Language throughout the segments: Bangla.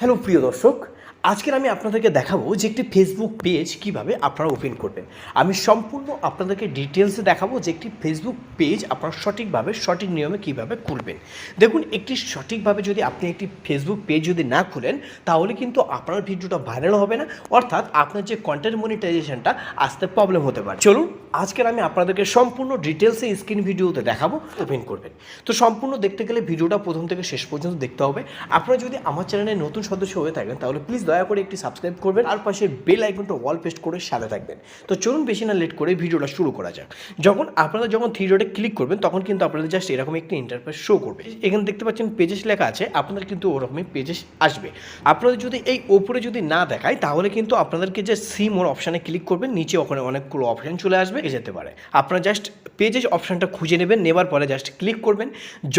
হ্যালো প্রিয় দর্শক আজকের আমি আপনাদেরকে দেখাবো যে একটি ফেসবুক পেজ কীভাবে আপনারা ওপেন করবেন। আমি সম্পূর্ণ আপনাদেরকে ডিটেলসে দেখাবো যে একটি ফেসবুক পেজ আপনারা সঠিকভাবে, সঠিক নিয়মে কীভাবে খুলবেন। দেখুন, একটি সঠিকভাবে যদি আপনি একটি ফেসবুক পেজ যদি না খুলেন, তাহলে কিন্তু আপনার ভিডিওটা ভাইরাল হবে না। অর্থাৎ আপনার যে কন্টেন্ট মনিটাইজেশনটা আসতে প্রবলেম হতে পারে। চলুন, আজকের আমি আপনাদেরকে সম্পূর্ণ ডিটেলসে স্ক্রিন ভিডিওতে দেখাবো ওপেন করবেন। তো সম্পূর্ণ দেখতে গেলে ভিডিওটা প্রথম থেকে শেষ পর্যন্ত দেখতে হবে। আপনারা যদি আমার চ্যানেলে নতুন সদস্য হয়ে থাকেন, তাহলে প্লিজ দয়া করে একটি সাবস্ক্রাইব করবেন, আর পাশে বেল আইকনটা ওয়াল পেস্ট করে সাথে থাকবেন। তো চলুন বেশি না লেট করে ভিডিওটা শুরু করা যাক। যখন আপনারা যখন থ্রি ডটে ক্লিক করবেন, তখন কিন্তু আপনাদের জাস্ট এরকম একটি ইন্টারফেস শো করবে। এখানে দেখতে পাচ্ছেন পেজেস লেখা আছে, আপনাদের কিন্তু ওরকমই পেজেস আসবে। আপনাদের যদি এই ওপরে যদি না দেখায়, তাহলে কিন্তু আপনাদেরকে যে সিম ওর অপশানে ক্লিক করবেন। নিচে ওখানে অনেকগুলো অপশান চলে আসবে যেতে পারে। আপনারা জাস্ট পেজেস অপশানটা খুঁজে নেবেন, নেবার পরে জাস্ট ক্লিক করবেন।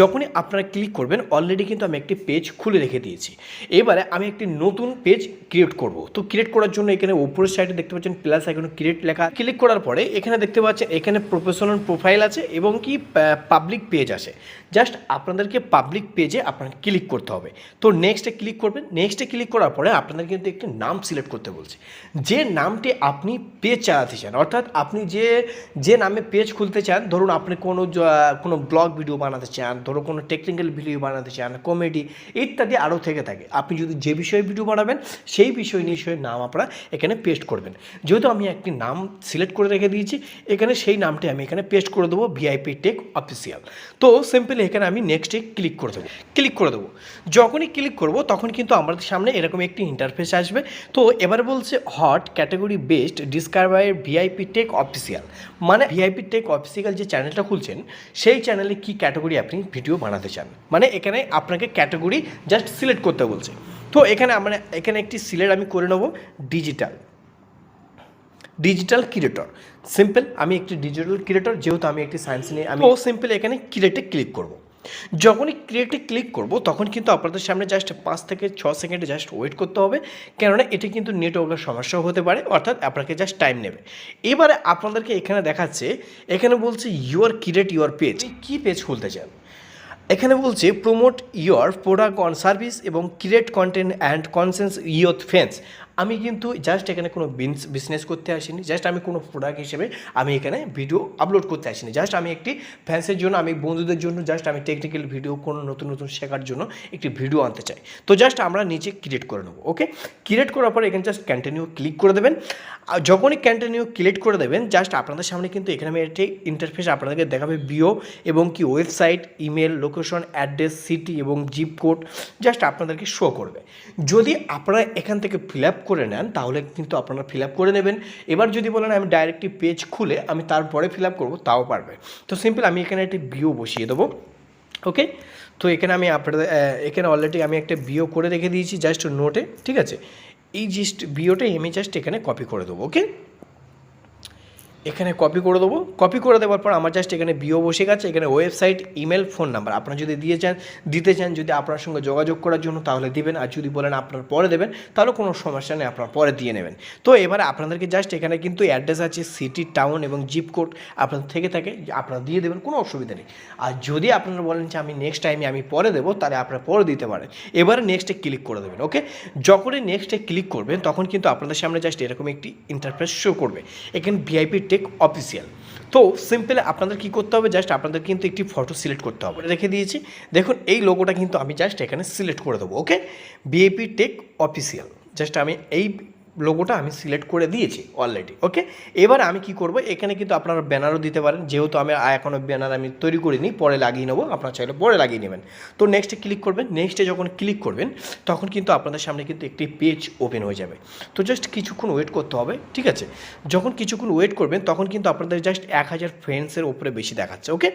যখনই আপনারা ক্লিক করবেন অলরেডি কিন্তু আমি একটি পেজ খুলে রেখে দিয়েছি। এবারে আমি একটি নতুন পেজ ক্রিয়েট করব। তো ক্রিয়েট করার জন্য এখানে উপরের সাইডে দেখতে পাচ্ছেন প্লাস এখন ক্রিয়েট লেখা। ক্লিক করার পরে এখানে দেখতে পাচ্ছেন এখানে প্রফেশনাল প্রোফাইল আছে এবং কি পাবলিক পেজ আছে। জাস্ট আপনাদেরকে পাবলিক পেজে আপনাকে ক্লিক করতে হবে। তো নেক্সটে ক্লিক করবেন। নেক্সটে ক্লিক করার পরে আপনাদের কিন্তু একটি নাম সিলেক্ট করতে বলছে। যে নামটি আপনি পেজ চালাতে চান, অর্থাৎ আপনি যে যে নামে পেজ খুলতে চান, ধরুন আপনি কোনো কোনো ব্লগ ভিডিও বানাতে চান ধরো কোনো টেকনিক্যাল ভিডিও বানাতে চান কমেডি ইত্যাদি আরও থেকে থাকে। আপনি যদি যে বিষয়ে ভিডিও বানাবেন সেই বিষয় নিশ্চয়ই নাম আপনারা এখানে পেস্ট করবেন। যেহেতু আমি একটি নাম সিলেক্ট করে রেখে দিয়েছি, এখানে সেই নামটি আমি এখানে পেস্ট করে দেবো ভিআইপি টেক অফিসিয়াল তো সিম্পলি এখানে আমি নেক্সটে ক্লিক করে দেবো। ক্লিক করে দেবো। যখনই ক্লিক করব, তখন কিন্তু আমাদের সামনে এরকম একটি ইন্টারফেস আসবে। তো এবার বলছে hot category based discover VIP tech official মানে ভিআইপি টেক অফিসিয়াল যে চ্যানেলটা খুলছেন, সেই চ্যানেলে কি ক্যাটাগরি আপনি ভিডিও বানাতে চান? মানে এখানে আপনাকে ক্যাটাগরি জাস্ট সিলেক্ট করতে বলছে। তো এখানে আমরা এখানে একটি সিলেক্ট আমি করে নেব ডিজিটাল ডিজিটাল ক্রিয়েটর সিম্পল আমি একটি ডিজিটাল ক্রিয়েটর যেহেতু আমি একটি সায়েন্স নিয়ে আমি ও সিম্পল এখানে ক্রিয়েটে ক্লিক করব। যখনই ক্রিয়েটে ক্লিক করব তখন কিন্তু আপনাদের সামনে জাস্ট পাঁচ থেকে ছ সেকেন্ডে জাস্ট ওয়েট করতে হবে কেননা এটি কিন্তু নেটওয়ার্কের সমস্যাও হতে পারে অর্থাৎ আপনাকে জাস্ট টাইম নেবে। এবারে আপনাদেরকে এখানে দেখাচ্ছে এখানে বলছে ইউর ক্রিয়েট ইউর পেজ কী পেজ খুলতে চান? এখানে বলছে promote your product on service এবং create content and connects your fans আমি কিন্তু জাস্ট এখানে কোনো বিজনেস করতে আসিনি জাস্ট আমি কোনো প্রোডাক্ট হিসেবে আমি এখানে ভিডিও আপলোড করতে আসিনি। জাস্ট আমি একটি ফ্যান্সের জন্য, আমি বন্ধুদের জন্য জাস্ট আমি টেকনিক্যাল ভিডিও কোনো নতুন নতুন শেখার জন্য একটি ভিডিও আনতে চাই। তো জাস্ট আমরা নিচে ক্রিয়েট করে নেব ওকে ক্রিয়েট করার পরে এখানে জাস্ট কন্টিনিউ ক্লিক করে দেবেন। আর যখনই কন্টিনিউ ক্রিয়েট করে দেবেন জাস্ট আপনাদের সামনে কিন্তু এখানে আমি একটি ইন্টারফেস আপনাদেরকে দেখাবে বিও এবং কি website email location address city এবং জিপ কোড জাস্ট আপনাদেরকে শো করবে। যদি আপনারা এখান থেকে ফিল আপ করে নেন, তাহলে কিন্তু আপনারা ফিল করে নেবেন। এবার যদি বলেন আমি ডাইরেক্টলি পেজ খুলে আমি তারপরে ফিল আপ করব, তাও পারবে। তো সিম্পল আমি এখানে একটি বিও বসিয়ে দেবো ওকে তো এখানে আমি আপনাদের এখানে অলরেডি আমি একটা বিও করে রেখে দিয়েছি জাস্ট নোটে ঠিক আছে? এই জিস্ট বিওটাই আমি জাস্ট এখানে কপি করে দেবো ওকে এখানে কপি করে দেবো। কপি করে দেওয়ার পর আমার জাস্ট এখানে বিও বসে গেছে, এখানে ওয়েবসাইট ইমেল ফোন নাম্বার আপনারা যদি দিয়ে চান, দিতে চান, যদি আপনার সঙ্গে যোগাযোগ করার জন্য, তাহলে দিবেন। আর যদি বলেন আপনার পরে দেবেন, তাহলে কোনো সমস্যা নেই, আপনার পরে দিয়ে নেবেন। তো এবার আপনাদেরকে জাস্ট এখানে কিন্তু অ্যাড্রেস আছে সিটি টাউন এবং জিপ কোড আপনাদের থেকে থাকে আপনারা দিয়ে দেবেন, কোনো অসুবিধা নেই। আর যদি আপনারা বলেন যে আমি নেক্সট টাইমে আমি পরে দেবো, তাহলে আপনারা পরে দিতে পারেন। এবারে নেক্সটে ক্লিক করে দেবেন ওকে যখনই নেক্সটে ক্লিক করবেন, তখন কিন্তু আপনাদের সামনে জাস্ট এরকম একটি ইন্টারফেস শো করবে। এখানে ভিআইপি টেক অফিসিয়াল। তো সিম্পল আপনাদের কি করতে হবে? জাস্ট আপনাদের কিন্তু একটি ফটো সিলেক্ট করতে হবে। রেখে দিয়েছি। দেখুন, এই লোগোটা কিন্তু আমি জাস্ট এখানে সিলেক্ট করে দেবো okay VIP tech official just আমি এই লোগোটা আমি সিলেক্ট করে দিয়েছি অলরেডি ওকে এবার আমি কি করব? এখানে কিন্তু আপনারা ব্যানারও দিতে পারেন। যেহেতু আমি এখনও ব্যানার আমি তৈরি করিনি, পরে লাগিয়ে নেব, আপনারা চাইলে পরে লাগিয়ে নেবেন। তো নেক্সটে ক্লিক করবেন। নেক্সটে যখন ক্লিক করবেন, তখন কিন্তু আপনাদের সামনে কিন্তু একটি পেজ ওপেন হয়ে যাবে। তো জাস্ট কিছুক্ষণ ওয়েট করতে হবে, ঠিক আছে? যখন কিছুক্ষণ ওয়েট করবেন, তখন কিন্তু আপনাদের জাস্ট এক হাজার ফ্রেন্ডসের ওপরে বেশি দেখাচ্ছে ওকে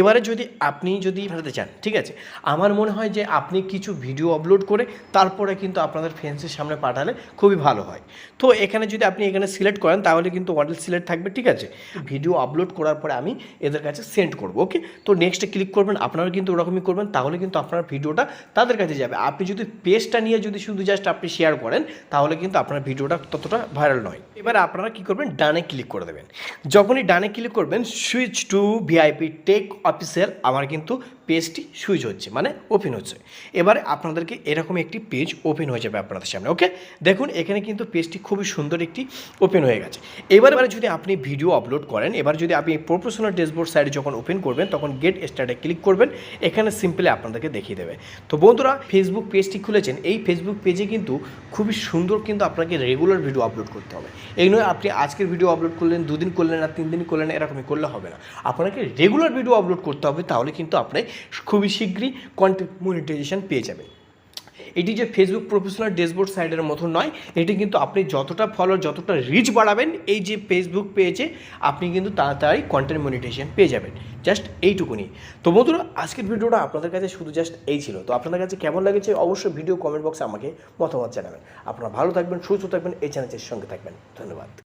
এবারে যদি আপনি যদি পাঠাতে চান, ঠিক আছে? আমার মনে হয় যে আপনি কিছু ভিডিও আপলোড করে তারপরে কিন্তু আপনাদের ফ্রেন্ডসের সামনে পাঠালে খুবই ভালো হয়। হয়। তো এখানে যদি আপনি এখানে সিলেক্ট করেন, তাহলে কিন্তু মডেল সিলেক্ট থাকবে, ঠিক আছে? ভিডিও আপলোড করার পরে আমি এদের কাছে সেন্ড করব ওকে তো নেক্সটে ক্লিক করবেন, আপনারা কিন্তু ওরকমই করবেন, তাহলে কিন্তু আপনার ভিডিওটা তাদের কাছে যাবে। আপনি যদি পেজটা নিয়ে যদি শুধু জাস্ট আপনি শেয়ার করেন, তাহলে কিন্তু আপনার ভিডিওটা ততটা ভাইরাল নয়। এবারে আপনারা কি করবেন, ডানে ক্লিক করে দেবেন। যখনই ডানে ক্লিক করবেন switch to VIP tech official আমার কিন্তু পেজটি সুইচ হচ্ছে মানে ওপেন হচ্ছে। এবারে আপনাদেরকে এরকম একটি পেজ ওপেন হয়ে যাবে আপনাদের সামনে ওকে দেখুন, এখানে কিন্তু পেজটি খুবই সুন্দর একটি ওপেন হয়ে গেছে। এবার এবারে যদি আপনি ভিডিও আপলোড করেন, এবার যদি আপনি প্রফেশনাল ড্যাশবোর্ড সাইড যখন ওপেন করবেন, তখন গেট স্টার্টে ক্লিক করবেন, এখানে সিম্পলি আপনাদেরকে দেখিয়ে দেবে। তো বন্ধুরা ফেসবুক পেজটি খুলেছেন, এই ফেসবুক পেজে কিন্তু খুবই সুন্দর কিন্তু আপনাকে রেগুলার ভিডিও আপলোড করতে হবে। এই নয়, আপনি আজকের ভিডিও আপলোড করলেন, দুদিন করলেন আর তিন দিন করলেন এরকমই করলে হবে না। আপনাকে রেগুলার ভিডিও আপলোড করতে হবে, তাহলে কিন্তু আপনি খুবই শীঘ্রই কন্টেন্ট মনিটাইজেশন পেয়ে যাবেন। এটি যে ফেসবুক প্রফেশনাল ড্যাশবোর্ড সাইডের মতো নয়, এটি কিন্তু আপনি যতটা ফলোয়ার যতটা রিচ বাড়াবেন, এই যে ফেসবুক পেজে আপনি কিন্তু তাড়াতাড়ি কন্টেন্ট মনিটাইজেশন পেয়ে যাবেন। জাস্ট এইটুকুনি। তো বন্ধুরা, আজকের ভিডিওটা আপনাদের কাছে শুধু জাস্ট এই ছিল। তো আপনাদের কাছে কেমন লেগেছে, অবশ্যই ভিডিও কমেন্ট বক্সে আমাকে মতামত জানাবেন। আপনারা ভালো থাকবেন, সুস্থ থাকবেন, এই চ্যানেলের সঙ্গে থাকবেন। ধন্যবাদ।